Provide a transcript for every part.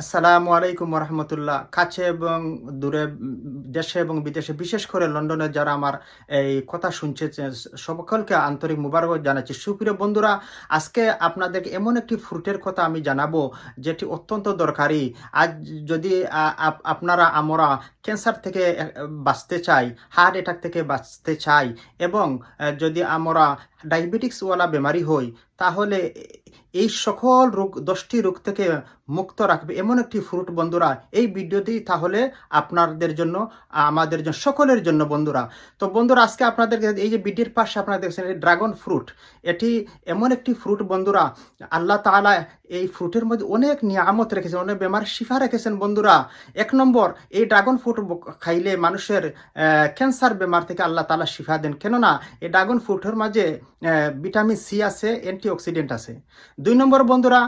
আসসালামু আলাইকুম রহমতুল্লাহ কাছে এবং দূরে, দেশে এবং বিদেশে, বিশেষ করে লন্ডনে যারা আমার এই কথা শুনছে সকলকে আন্তরিক মুবারক জানাচ্ছি। সুপ্রিয় বন্ধুরা, আজকে আপনাদেরকে এমন একটি ফ্রুটের কথা আমি জানাব, যেটি অত্যন্ত দরকারি। আজ যদি আপনারা, আমরা ক্যান্সার থেকে বাঁচতে চাই, হার্ট অ্যাটাক থেকে বাঁচতে চাই এবং যদি আমরা ডায়াবেটিক্সওয়ালা বেমারি হই, তাহলে এই সকল রোগ, দশটি রোগ থেকে মুক্ত রাখবে। এমন একটি ফ্রুট বন্ধুরা, এই ভিডিওটি তাহলে আপনাদের জন্য, আমাদের জন্য, সকলের জন্য বন্ধুরা। তো বন্ধুরা, আজকে আপনাদের এই যে ভিডিওর পাশে আপনারা দেখছেন, এই ড্রাগন ফ্রুট এটি এমন একটি ফ্রুট বন্ধুরা, আল্লাহ তাআলা এই ফ্রুটের মধ্যে অনেক নিয়ামত রেখেছেন, অনেক বেমার শিফা রেখেছেন বন্ধুরা। এক নম্বর, এই ড্রাগন ফ্রুট খাইলে মানুষের ক্যান্সার বেমার থেকে আল্লাহ তাআলা শিফা দেন। কেননা, এই ড্রাগন ফ্রুটের মাঝে ভিটামিন সি আছে অ্যান্টিঅক্সিডেন্ট আছে। দুই নম্বর বন্ধুরা,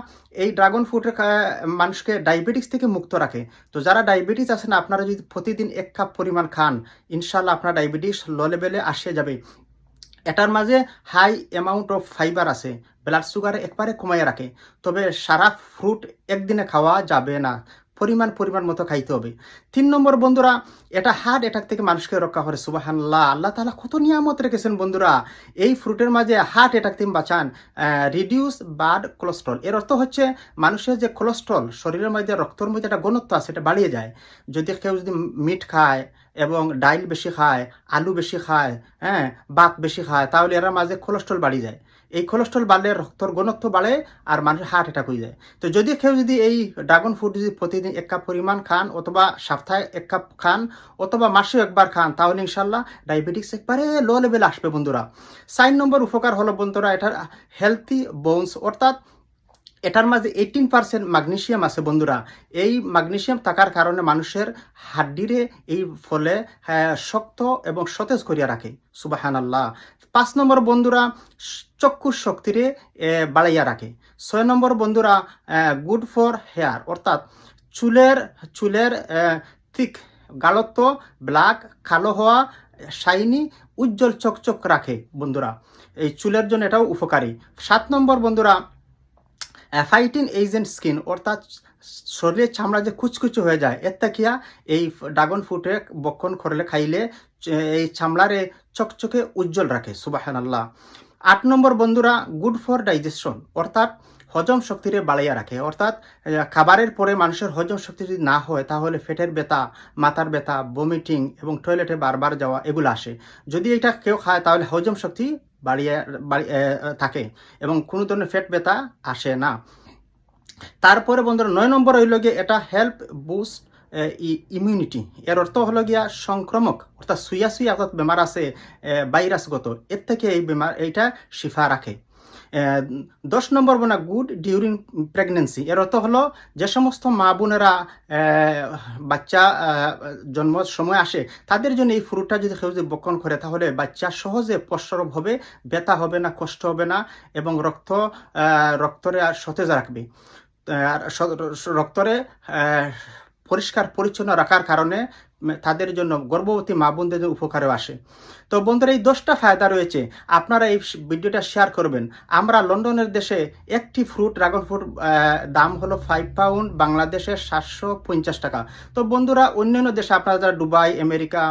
এই ড্রাগন ফ্রুটের মানুষকে ডায়াবেটিস থেকে মুক্ত রাখে। তো যারা ডায়াবেটিস আছেন, আপনারা যদি প্রতিদিন এক কাপ পরিমাণ খান ইনশাল্লাহ আপনার ডায়াবেটিস লো লেভেলে আসে যাবে। এটার মাঝে হাই অ্যামাউন্ট অফ ফাইবার আছে ব্লাড সুগার একবারে কমাইয়া রাখে। তবে সারা ফ্রুট একদিনে খাওয়া যাবে না। পরিমাণ পরিমাণ মতো খাইতে হবে। তিন নম্বর বন্ধুরা, এটা হার্ট অ্যাটাক থেকে মানুষকে রক্ষা করে সুবাহান্লাহ আল্লাহ তালা কত নিয়ামত রেখেছেন বন্ধুরা। এই ফ্রুটের মাঝে হার্ট অ্যাটাক থেকে বাঁচান। রিডিউস বাড কোলেস্ট্রল এর অর্থ হচ্ছে মানুষের যে কোলেস্ট্রল শরীরের মধ্যে রক্তর মধ্যে একটা ঘনত্ব আছে এটা বাড়িয়ে যায়। যদি কেউ যদি মিট খায় এবং ডাইল বেশি খায়, আলু বেশি খায় হ্যাঁ ভাত বেশি খায়, তাহলে এরা মাঝে কোলেস্ট্রল বাড়িয়ে যায়। এই কোলেস্ট্রল বাড়লে রক্তর ঘনত্ব বাড়ে আর মানুষের হার্ট অ্যাটাক হয়ে যায়। তো যদি কেউ যদি এই ড্রাগন ফ্রুট যদি প্রতিদিন এক কাপ পরিমাণ খান অথবা সপ্তাহে এক কাপ খান অথবা মাসেও একবার খান, তাহলে ইনশাল্লাহ ডায়াবেটিক্স একবারে লো লেভেলে আসবে বন্ধুরা। সাইন নম্বর উপকার হলো বন্ধুরা, এটার হেলথি বোনস অর্থাৎ এটার মাঝে এইটিন পার্সেন্ট ম্যাগনেশিয়াম আছে বন্ধুরা। এই ম্যাগনেশিয়াম থাকার কারণে মানুষের হাড্ডিরে এই ফলে হ্যাঁ, শক্ত এবং সতেজ করিয়া রাখে সুবাহান আল্লাহ পাঁচ নম্বর বন্ধুরা চক্ষুর শক্তিরে বাড়াইয়া রাখে। ছয় নম্বর বন্ধুরা গুড ফর হেয়ার অর্থাৎ চুলের চুলের থিক গালত্ব ব্ল্যাক কালো হওয়া শাইনি উজ্জ্বল চকচক রাখে বন্ধুরা। এই চুলের জন্য এটাও উপকারী। সাত নম্বর বন্ধুরা ফাইটিং এজেন্ট স্কিন অর্থাৎ শরীরের চামড়া যে কুচকুচু হয়ে যায়, এর থেকে এই ড্রাগন ফ্রুটে বক্ষণ করলে খাইলে এই চামড়ারে চকচকে উজ্জ্বল রাখে সুবাহান আল্লাহ আট নম্বর বন্ধুরা গুড ফর ডাইজেশন অর্থাৎ হজম শক্তিরে বাড়াইয়া রাখে। অর্থাৎ খাবারের পরে মানুষের হজম শক্তি যদি না হয়, তাহলে পেটের ব্যথা, মাথার ব্যথা বমিটিং এবং টয়লেটে বারবার যাওয়া, এগুলো আসে। যদি এটা কেউ খায়, তাহলে হজম শক্তি বাড়িয়ে, বাড়ি- থাকে এবং কোনো ধরনের ফেট ব্যথা আসে না। তারপরে বন্ধুরা, নয় নম্বর হইল গিয়ে এটা হেল্প বুস্ট ইমিউনিটি এর অর্থ হলো গিয়া সংক্রমক, অর্থাৎ সুইয়া সুইয়া অর্থাৎ বেমার আছে ভাইরাসগত এর থেকে এই বেমার, এইটা শিফা রাখে। দশ নম্বর বোনা গুড ডিউরিং প্রেগনেন্সি। এর অর্থ হলো যে সমস্ত মা বোনেরা বাচ্চা জন্ম সময় আসে, তাদের জন্য এই ফ্রুটটা যদি কেউ যদি বক্ষণ করে, তাহলে বাচ্চা সহজে প্রসরব হবে, ব্যথা হবে না, কষ্ট হবে না এবং রক্ত রক্তরে আর সতেজ রাখবে। আর রক্তরে পরিষ্কার, পরিচ্ছন্ন রাখার কারণে তাদের জন্য গর্ভবতী মা বোনদের উপকারেও আসে। তো বন্ধুরা, এই দশটা ফায়দা রয়েছে। আপনারা এই ভিডিওটা শেয়ার করবেন। আমরা লন্ডনের দেশে একটি ফ্রুট ড্রাগন ফ্রুট দাম হলো ফাইভ পাউন্ড বাংলাদেশের সাতশো পঞ্চাশ টাকা। তো বন্ধুরা, অন্যান্য দেশে আপনারা যারা Dubai, America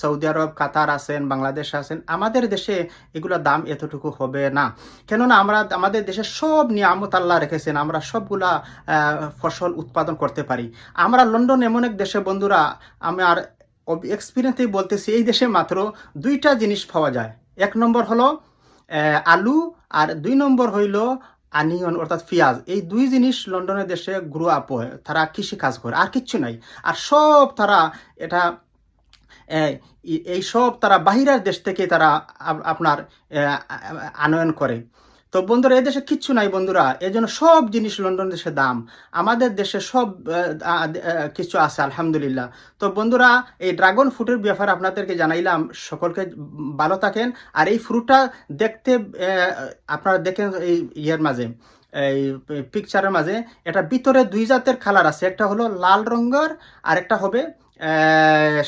Saudi Arab, Qatar আছেন, বাংলাদেশ আছেন, আমাদের দেশে এগুলোর দাম এতটুকু হবে না। কেননা আমরা, আমাদের দেশে সব নিয়ামত আল্লাহ রেখেছেন। আমরা সবগুলা ফসল উৎপাদন করতে পারি। আমরা লন্ডন এমন এক দেশে, বন্ধুরা আমার এক্সপিরিয়েন্সেই বলতেছি এই দেশে মাত্র দুইটা জিনিস পাওয়া যায়। এক নম্বর হলো আলু আর দুই নম্বর হইল আনিয়ন অর্থাৎ পেঁয়াজ। এই দুই জিনিস লন্ডনের দেশে গ্রো আপ হয় তারা কৃষি কাজ করে, আর কিচ্ছু নাই। আর সব তারা এটা এই সব তারা বাহিরের দেশ থেকে তারা আপনার আনয়ন করে। তো বন্ধুরা, এই দেশে কিচ্ছু নাই বন্ধুরা। এই জন্য সব জিনিস লন্ডন দেশে দাম। আমাদের দেশে সব কিছু আছে, আলহামদুলিল্লাহ। তো বন্ধুরা, এই ড্রাগন ফ্রুটের ব্যাপারে আপনাদেরকে জানাইলাম, সকলকে ভালো থাকেন। আর এই ফ্রুটটা দেখতে আপনারা দেখেন এই ইয়ের মাঝে, এই পিকচারের মাঝে। এটা ভিতরে দুই জাতের কালার আছে। একটা হলো লাল রঙের আর একটা হবে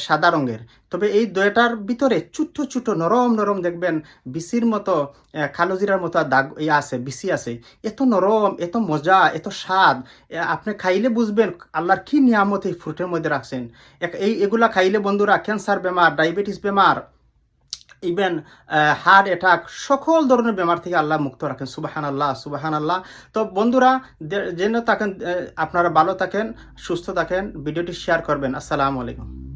সাদা রঙের। তবে এই দইটার ভিতরে ছোট্ট ছোট নরম নরম দেখবেন বিসির মতো কালোজিরার কালো জিরার মতো দাগ আছে, বিসি আছে। এত নরম, এত মজা, এত স্বাদ। আপনি খাইলে বুঝবেন আল্লাহর কি নিয়ামত এই ফ্রুটের মধ্যে রাখছেন। এই, এগুলা খাইলে বন্ধুরা ক্যান্সার বেমার ডায়াবেটিস বেমার ইভেন হার্ট অ্যাটাক, সকল ধরনের বেমার থেকে আল্লাহ মুক্ত রাখেন। সুবাহান আল্লাহ সুবাহান আল্লাহ তো বন্ধুরা যেন থাকেন আপনারা ভালো থাকেন, সুস্থ থাকেন, ভিডিওটি শেয়ার করবেন। আসসালামু আলাইকুম।